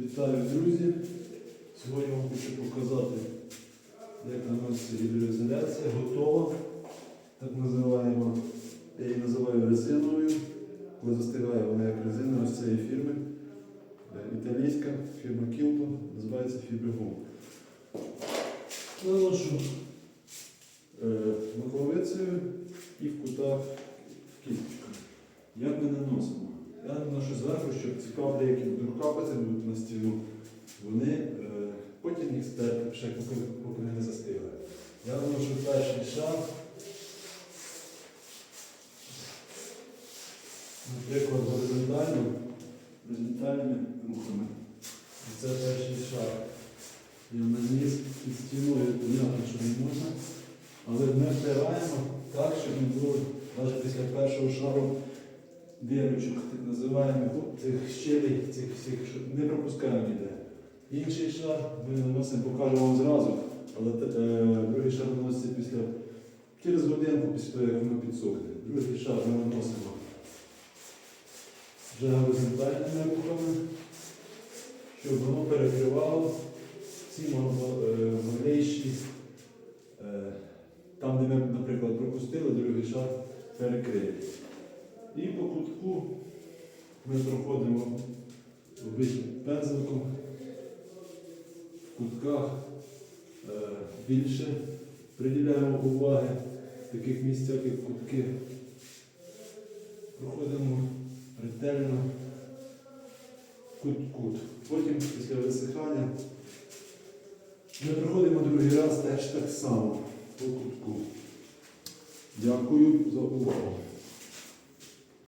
Вітаю, друзі! Сьогодні вам хочу показати, як наноситься гідроізоляція. Готова. Так називаємо, я її називаю резиновою. Коли застигає вона як резина ось цієї фірми. Е, Італійська фірма Кілтон, називається Фібригум. Наношу е, маковицею і в кутах в кісточку. Як ми наносимо? Я наношу зверху, щоб ці каплі, які будуть на стіну, вони е, потім їх стерти, ще поки, поки не застигли. Я наношу перший шар. Наприклад, горизонтально, горизонтальними рухами. Це перший шар. Я наніс під стіною, понятно, що не можна. Але ми втираємо так, щоб не було навіть після першого шару дирочок, так називаємо цих щелей, цих всіх, не пропускаємо ніде. Інший шар ми наносимо, покажемо вам зразу, але е, другий шар наноситься після, через годинку після того, як воно підсохне. Другий шар ми наносимо вже горизонтальними рухами, щоб воно перекривало ці малейші, е, там, де ми, наприклад, пропустили, другий шар перекриє. І по кутку ми проходимо пензликом в кутках е, більше приділяємо уваги в таких місцях, як кутки. Проходимо ретельно кут-кут. Потім після висихання ми проходимо другий раз теж так само по кутку. Дякую за увагу.